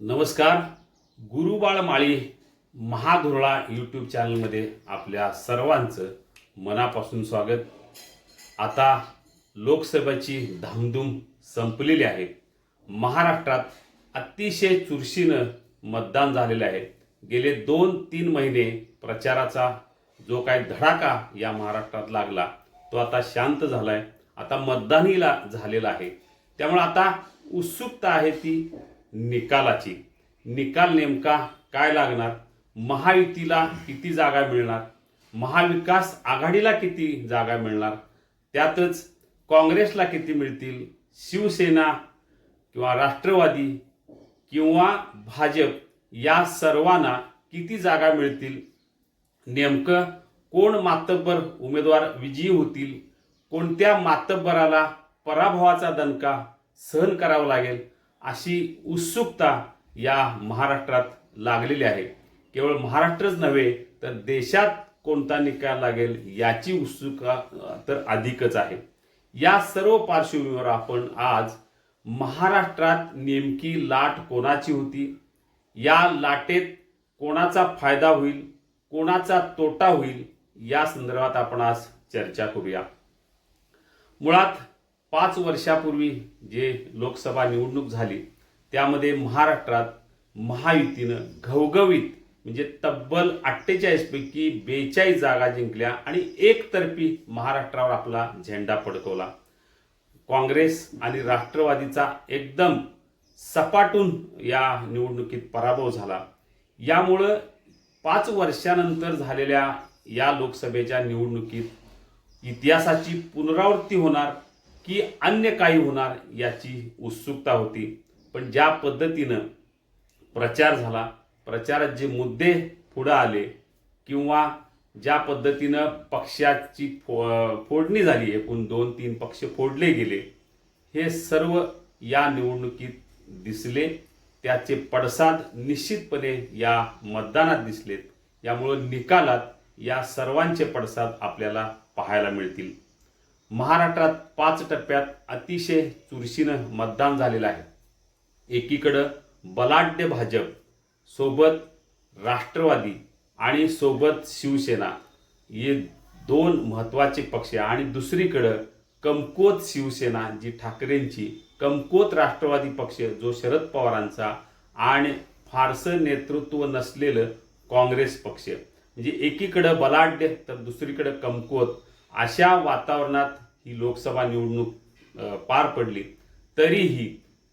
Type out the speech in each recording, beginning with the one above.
नमस्कार. गुरुबाळ माळी महाधुरळा यूट्यूब चॅनलमध्ये आपल्या सर्वांचं मनापासून स्वागत. आता लोकसभेची धामधूम संपलेली आहे. महाराष्ट्रात अतिशय चुरशीनं मतदान झालेलं आहे. गेले दोन तीन महिने प्रचाराचा जो काय धडाका या महाराष्ट्रात लागला तो आता शांत झाला आहे आता मतदानीला झालेला आहे. त्यामुळे आता उत्सुकता आहे ती निकालाची. निकाल नेमका काय लागणार? महायुतीला किती जागा मिळणार? महाविकास आघाडीला किती जागा मिळणार? त्यातच काँग्रेसला किती मिळतील? शिवसेना किंवा राष्ट्रवादी किंवा भाजप या सर्वांना किती जागा मिळतील? नेमकं कोण मातब्बर उमेदवार विजयी होतील? कोणत्या मातब्बराला पराभवाचा दणका सहन करावा लागेल? अशी उत्सुकता या महाराष्ट्रात लागलेली आहे. केवळ महाराष्ट्रच नव्हे तर देशात कोणता निकाल लागेल याची उत्सुकता तर अधिकच आहे. या सर्व पार्श्वभूमीवर आपण आज महाराष्ट्रात नेमकी लाट कोणाची होती? या लाटेत कोणाचा फायदा होईल? कोणाचा तोटा होईल? या संदर्भात आपण आज चर्चा करूया. मुळात पाच वर्षापूर्वी जे लोकसभा निवडणूक झाली त्यामध्ये महाराष्ट्रात महायुतीनं घवघवीत म्हणजे तब्बल अठ्ठेचाळीसपैकी बेचाळीस जागा जिंकल्या आणि एकतर्फी महाराष्ट्रावर आपला झेंडा फडकवला. काँग्रेस आणि राष्ट्रवादीचा एकदम सपाटून या निवडणुकीत पराभव झाला. यामुळं पाच वर्षानंतर झालेल्या या लोकसभेच्या निवडणुकीत इतिहासाची पुनरावृत्ती होणार की अन्य काही होणार याची उत्सुकता होती. पण ज्या पद्धतीनं प्रचार झाला प्रचारात जे मुद्दे पुढं आले किंवा ज्या पद्धतीनं पक्षाची फो फोडणी झाली एकूण दोन तीन पक्ष फोडले गेले हे सर्व या निवडणुकीत दिसले. त्याचे पडसाद निश्चितपणे या मतदानात दिसलेत. यामुळं निकालात या सर्वांचे पडसाद आपल्याला पाहायला मिळतील. महाराष्ट्रात पाच टप्प्यात अतिशय चुरशीनं मतदान झालेलं आहे. एकीकडं बलाढ्य भाजप सोबत राष्ट्रवादी आणि सोबत शिवसेना हे दोन महत्त्वाचे पक्ष आणि दुसरीकडं कमकोत शिवसेना जी ठाकरेंची कमकोत राष्ट्रवादी पक्ष जो शरद पवारांचा आणि फारसं नेतृत्व नसलेलं काँग्रेस पक्ष. म्हणजे एकीकडं बलाढ्य तर दुसरीकडं कमकोत अशा वातावरणात ही लोकसभा निवडणूक पार पडली तरीही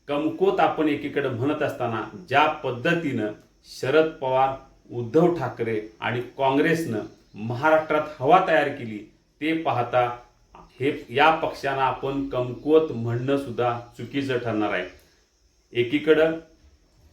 कमकुवत आपण एकीकडे म्हणत असताना ज्या पद्धतीनं शरद पवार उद्धव ठाकरे आणि काँग्रेसनं महाराष्ट्रात हवा तयार केली ते पाहता हे या पक्षांना आपण कमकुवत म्हणणं सुद्धा चुकीचं ठरणार आहे. एकीकडं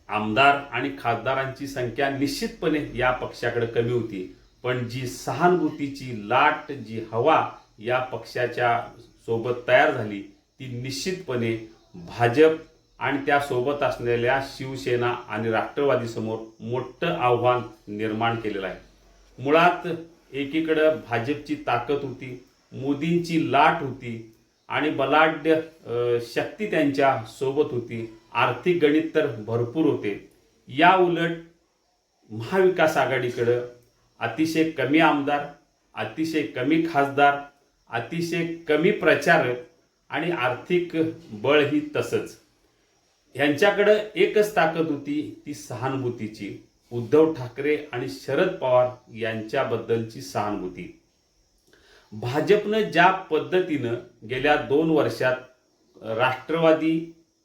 आमदार आणि खासदारांची संख्या निश्चितपणे या पक्षाकडे कमी होती पण जी सहानुभूतीची लाट जी हवा या पक्षाच्या सोबत तयार झाली ती निश्चितपणे भाजप आणि त्यासोबत असलेल्या शिवसेना आणि राष्ट्रवादीसमोर मोठं आव्हान निर्माण केलेलं आहे. मुळात एकीकडं भाजपची ताकद होती मोदींची लाट होती आणि बलाढ्य शक्ती त्यांच्यासोबत होती आर्थिक गणित तर भरपूर होते. या उलट महाविकास आघाडीकडं अतिशय कमी आमदार अतिशय कमी खासदार अतिशय कमी प्रचारक आणि आर्थिक बळ ही तसंच. ह्यांच्याकडं एकच ताकद होती ती सहानुभूतीची. उद्धव ठाकरे आणि शरद पवार यांच्याबद्दलची सहानुभूती. भाजपनं ज्या पद्धतीनं गेल्या दोन वर्षात राष्ट्रवादी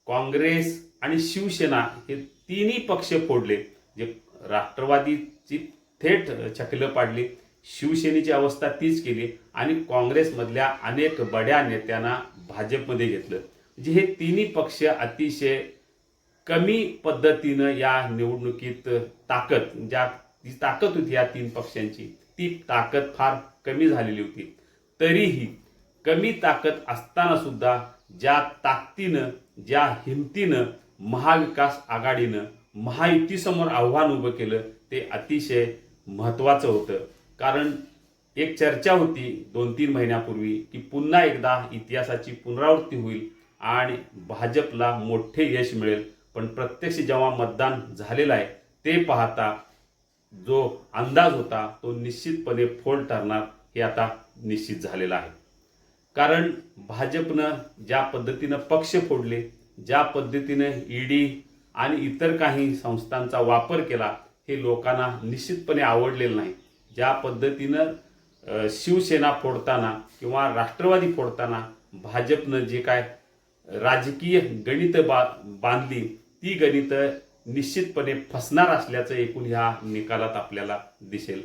काँग्रेस आणि शिवसेना हे तिन्ही पक्ष फोडले जे राष्ट्रवादीची थेट छकलं पाडली. शिवसेनेची अवस्था तीच केली आणि काँग्रेसमधल्या अनेक बड्या नेत्यांना भाजपमध्ये घेतलं. म्हणजे हे तिन्ही पक्ष अतिशय कमी पद्धतीनं या निवडणुकीत ताकद ज्या जी ताकद होती या तीन पक्षांची ती ताकद फार कमी झालेली होती. तरीही कमी ताकद असताना सुद्धा ज्या ताकदीनं ज्या हिमतीनं महाविकास आघाडीनं महायुतीसमोर आव्हान उभं केलं ते अतिशय महत्त्वाचं होतं. कारण एक चर्चा होती दोन तीन महिन्यापूर्वी की पुन्हा एकदा इतिहासाची पुनरावृत्ती होईल आणि भाजपला मोठे यश मिळेल. पण प्रत्यक्ष जेव्हा मतदान झालेलं आहे ते पाहता जो अंदाज होता तो निश्चितपणे फोल ठरणार हे आता निश्चित झालेलं आहे. कारण भाजपनं ज्या पद्धतीनं पक्ष फोडले ज्या पद्धतीनं ईडी आणि इतर काही संस्थांचा वापर केला हे लोकांना निश्चितपणे आवडलेलं नाही. ज्या पद्धतीनं शिवसेना फोडताना किंवा राष्ट्रवादी फोडताना भाजपनं जे काय राजकीय गणित बा बांधली ती गणितं निश्चितपणे फसणार असल्याचं एकूण ह्या निकालात आपल्याला दिसेल.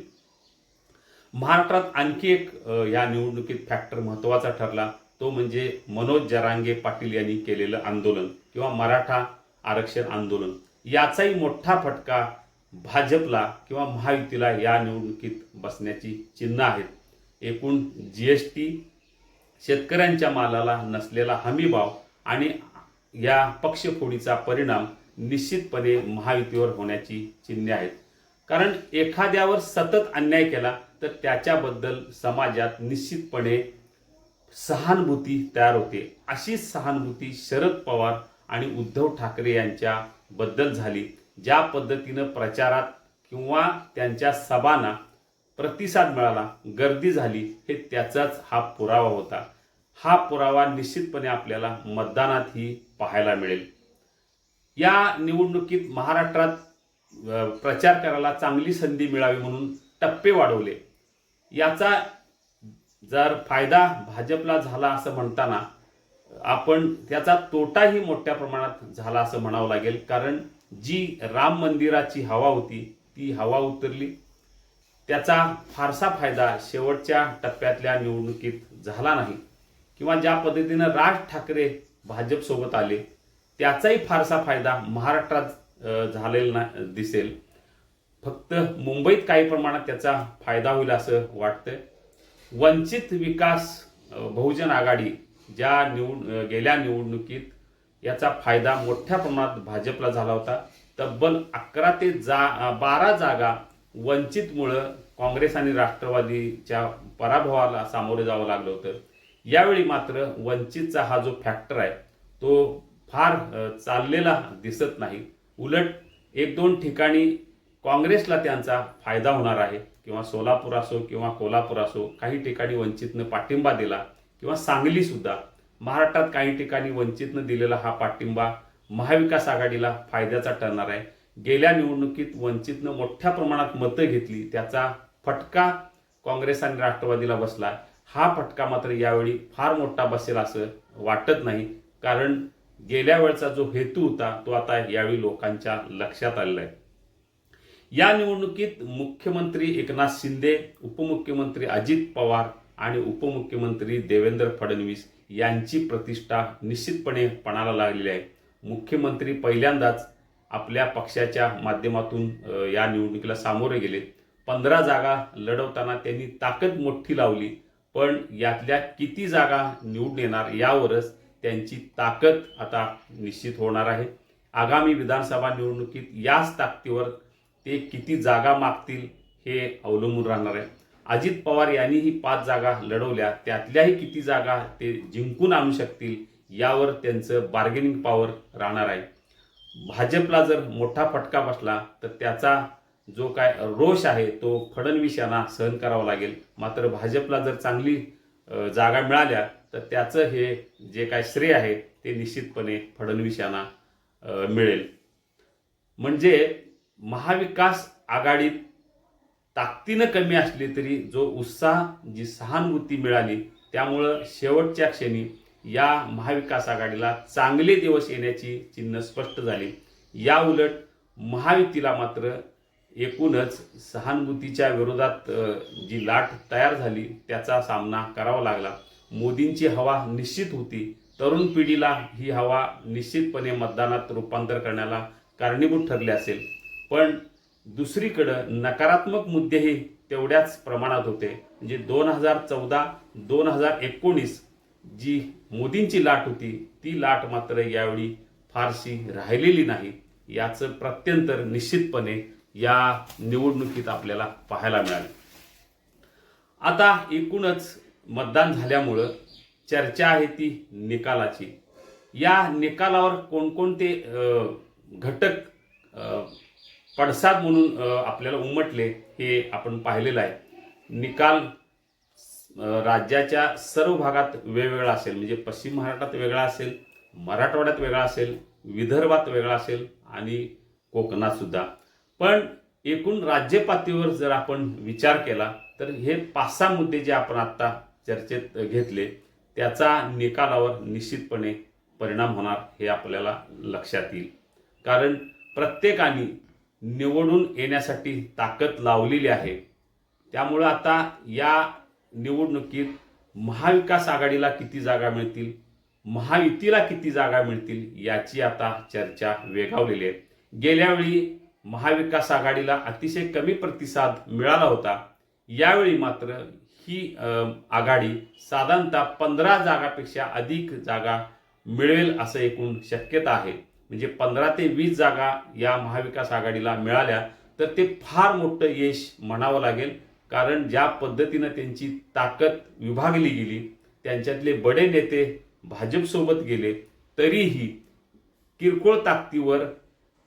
महाराष्ट्रात आणखी एक या निवडणुकीत फॅक्टर महत्त्वाचा ठरला. तो म्हणजे मनोज जरांगे पाटील यांनी केलेलं आंदोलन किंवा मराठा आरक्षण आंदोलन. याचाही मोठा फटका भाजपला किंवा महायुतीला या निवडणुकीत बसण्याची चिन्ह आहेत. एकूण जी एस टी शेतकऱ्यांच्या मालाला नसलेला हमीभाव आणि या पक्षफोडीचा परिणाम निश्चितपणे महायुतीवर होण्याची चिन्हे आहेत. कारण एखाद्यावर सतत अन्याय केला तर त्याच्याबद्दल समाजात निश्चितपणे सहानुभूती तयार होते. अशीच सहानुभूती शरद पवार आणि उद्धव ठाकरे यांच्याबद्दल झाली. ज्या पद्धतीनं प्रचारात किंवा त्यांच्या सभांना प्रतिसाद मिळाला गर्दी झाली हे त्याचाच हा पुरावा होता. हा पुरावा निश्चितपणे आपल्याला मतदानातही पाहायला मिळेल. या निवडणुकीत महाराष्ट्रात प्रचार करायला चांगली संधी मिळावी म्हणून टप्पे वाढवले. याचा जर फायदा भाजपला झाला असं म्हणताना आपण त्याचा तोटाही मोठ्या प्रमाणात झाला असं म्हणावं लागेल. कारण जी राम मंदिराची हवा होती ती हवा उतरली. त्याचा फारसा फायदा शेवटच्या टप्प्यातल्या निवडणुकीत झाला नाही. किंवा ज्या पद्धतीनं राज ठाकरे भाजपसोबत आले त्याचाही फारसा फायदा महाराष्ट्रात झालेला ना दिसेल. फक्त मुंबईत काही प्रमाणात त्याचा फायदा होईल असं वाटतं वंचित विकास बहुजन आघाडी ज्या निवड गेल्या निवडणुकीत याचा फायदा मोठ्या प्रमाणात भाजपला झाला होता. तब्बल अकरा ते जा बारा जागा वंचितमुळं काँग्रेस आणि राष्ट्रवादीच्या पराभवाला सामोरे जावं लागलं होतं. यावेळी मात्र वंचितचा हा जो फॅक्टर आहे तो फार चाललेला दिसत नाही. उलट एक दोन ठिकाणी काँग्रेसला त्यांचा फायदा होणार आहे किंवा सोलापूर असो किंवा कोल्हापूर असो काही ठिकाणी वंचितनं पाठिंबा दिला किंवा सांगलीसुद्धा. महाराष्ट्रात काही ठिकाणी वंचितनं दिलेला हा पाठिंबा महाविकास आघाडीला फायद्याचा ठरणार आहे. गेल्या निवडणुकीत वंचितनं मोठ्या प्रमाणात मतं घेतली त्याचा फटका काँग्रेस आणि राष्ट्रवादीला बसला. हा फटका मात्र यावेळी फार मोठा बसेल असं वाटत नाही. कारण गेल्या वेळचा जो हेतू होता तो आता यावेळी लोकांच्या लक्षात आलेला आहे. या निवडणुकीत मुख्यमंत्री एकनाथ शिंदे उपमुख्यमंत्री अजित पवार आणि उपमुख्यमंत्री देवेंद्र फडणवीस यांची प्रतिष्ठा निश्चितपणे पणाला लागलेली आहे. मुख्यमंत्री पहिल्यांदाच आपल्या पक्षाच्या माध्यमातून या निवडणुकीला सामोरे गेले. पंधरा जागा लढवताना त्यांनी ताकद मोठी लावली पण यातल्या किती जागा निवडून येणार यावरच त्यांची ताकद आता निश्चित होणार आहे. आगामी विधानसभा निवडणुकीत याच ताकदीवर ते किती जागा मागतील हे अवलंबून राहणार आहे. अजित पवार यांनीही पाच जागा लढवल्या. त्यातल्याही किती जागा ते जिंकून आणू शकतील यावर त्यांचं बार्गेनिंग पॉवर राहणार आहे. भाजपला जर मोठा फटका बसला तर त्याचा जो काय रोष आहे तो फडणवीस यांना सहन करावा लागेल. मात्र भाजपला जर चांगली जागा मिळाल्या तर त्याचं हे जे काय श्रेय आहे ते निश्चितपणे फडणवीस यांना मिळेल. म्हणजे महाविकास आघाडीत ताकदीनं कमी असली तरी जो उत्साह जी सहानुभूती मिळाली त्यामुळं शेवटच्या क्षणी या महाविकास आघाडीला चांगले दिवस येण्याची चिन्ह स्पष्ट झाली. या उलट महायुतीला मात्र एकूणच सहानुभूतीच्या विरोधात जी लाट तयार झाली त्याचा सामना करावा लागला. मोदींची हवा निश्चित होती. तरुण पिढीला ही हवा निश्चितपणे मतदानात रूपांतर करण्याला कारणीभूत ठरले असेल. पण दुसरीकडं नकारात्मक मुद्देही तेवढ्याच प्रमाणात होते. म्हणजे दोन हजार चौदा दोन हजार एकोणीस जी मोदींची लाट होती ती लाट मात्र यावेळी फारशी राहिलेली नाही. याचं प्रत्यंतर निश्चितपणे या निवडणुकीत आपल्याला पाहायला मिळाले. आता एकूणच मतदान झाल्यामुळं चर्चा आहे ती निकालाची. या निकालावर कोणकोणते घटक पडसाद म्हणून आपल्याला उमटले हे आपण पाहिलेलं आहे. निकाल राज्याच्या सर्व भागात वेगवेगळा असेल. म्हणजे पश्चिम महाराष्ट्रात वेगळा असेल मराठवाड्यात वेगळा असेल विदर्भात वेगळा असेल आणि कोकणात सुद्धा. पण एकूण राज्य पातळीवर जर आपण विचार केला तर हे पाच सहा मुद्दे जे आपण आत्ता चर्चेत घेतले त्याचा निकालावर निश्चितपणे परिणाम होणार हे आपल्याला लक्षात येईल. कारण प्रत्येकाने निवडून येण्यासाठी ताकद लावलेली आहे. त्यामुळं आता या निवडणुकीत महाविकास आघाडीला किती जागा मिळतील महायुतीला किती जागा मिळतील याची आता चर्चा वेगावलेली आहे. गेल्यावेळी महाविकास आघाडीला अतिशय कमी प्रतिसाद मिळाला होता. यावेळी मात्र ही आघाडी साधारणतः पंधरा जागापेक्षा अधिक जागा मिळवेल असं एकूण शक्यता आहे. म्हणजे पंधरा ते वीस जागा या महाविकास आघाडीला मिळाल्या तर ते फार मोठं यश म्हणावं लागेल. कारण ज्या पद्धतीनं त्यांची ताकद विभागली गेली त्यांच्यातले बडे नेते भाजपसोबत गेले तरीही किरकोळ ताकदीवर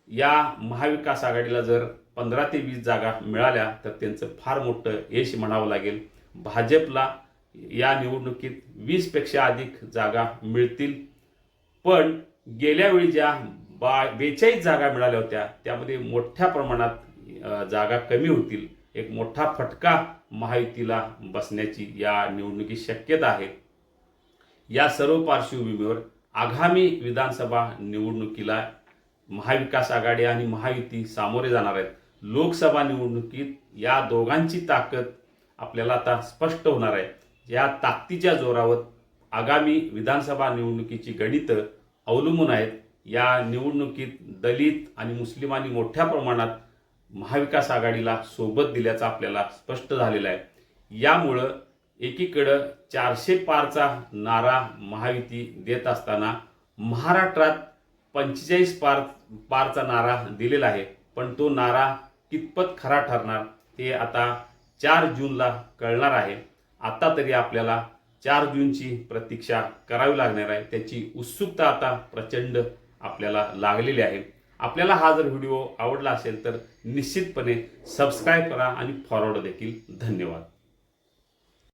या महाविकास आघाडीला जर पंधरा ते वीस जागा मिळाल्या तर त्यांचं फार मोठं यश म्हणावं लागेल. भाजपला या निवडणुकीत वीसपेक्षा अधिक जागा मिळतील. पण गेल्या वेळी ज्या बा बेचाळीस जागा मिळाल्या होत्या त्यामध्ये मोठ्या प्रमाणात जागा कमी होतील. एक मोठा फटका महायुतीला बसण्याची या निवडणुकीत शक्यता आहे. या सर्व पार्श्वभूमीवर आगामी विधानसभा निवडणुकीला महाविकास आघाडी आणि महायुती सामोरे जाणार आहेत. लोकसभा निवडणुकीत या दोघांची ताकद आपल्याला आता स्पष्ट होणार आहे. या ताकदीच्या जोरावर आगामी विधानसभा निवडणुकीची गणितं अवलंबून आहेत. या निवडणुकीत दलित आणि मुस्लिमांनी मोठ्या प्रमाणात महाविकास आघाडीला सोबत दिल्याचं आपल्याला स्पष्ट झालेलं आहे. यामुळं एकीकडं चारशे पारचा नारा महायुती देत असताना महाराष्ट्रात पंचेचाळीस पार पारचा नारा दिलेला आहे. पण तो नारा कितपत खरा ठरणार हे आता चार जूनला कळणार आहे. आता तरी आपल्याला चार जूनची प्रतीक्षा करावी लागणार आहे. त्याची उत्सुकता आता प्रचंड आपल्याला लागलेली आहे. आपल्याला हा जर व्हिडिओ आवडला असेल तर निश्चितपणे सबस्क्राईब करा आणि फॉरवर्ड देखील धन्यवाद.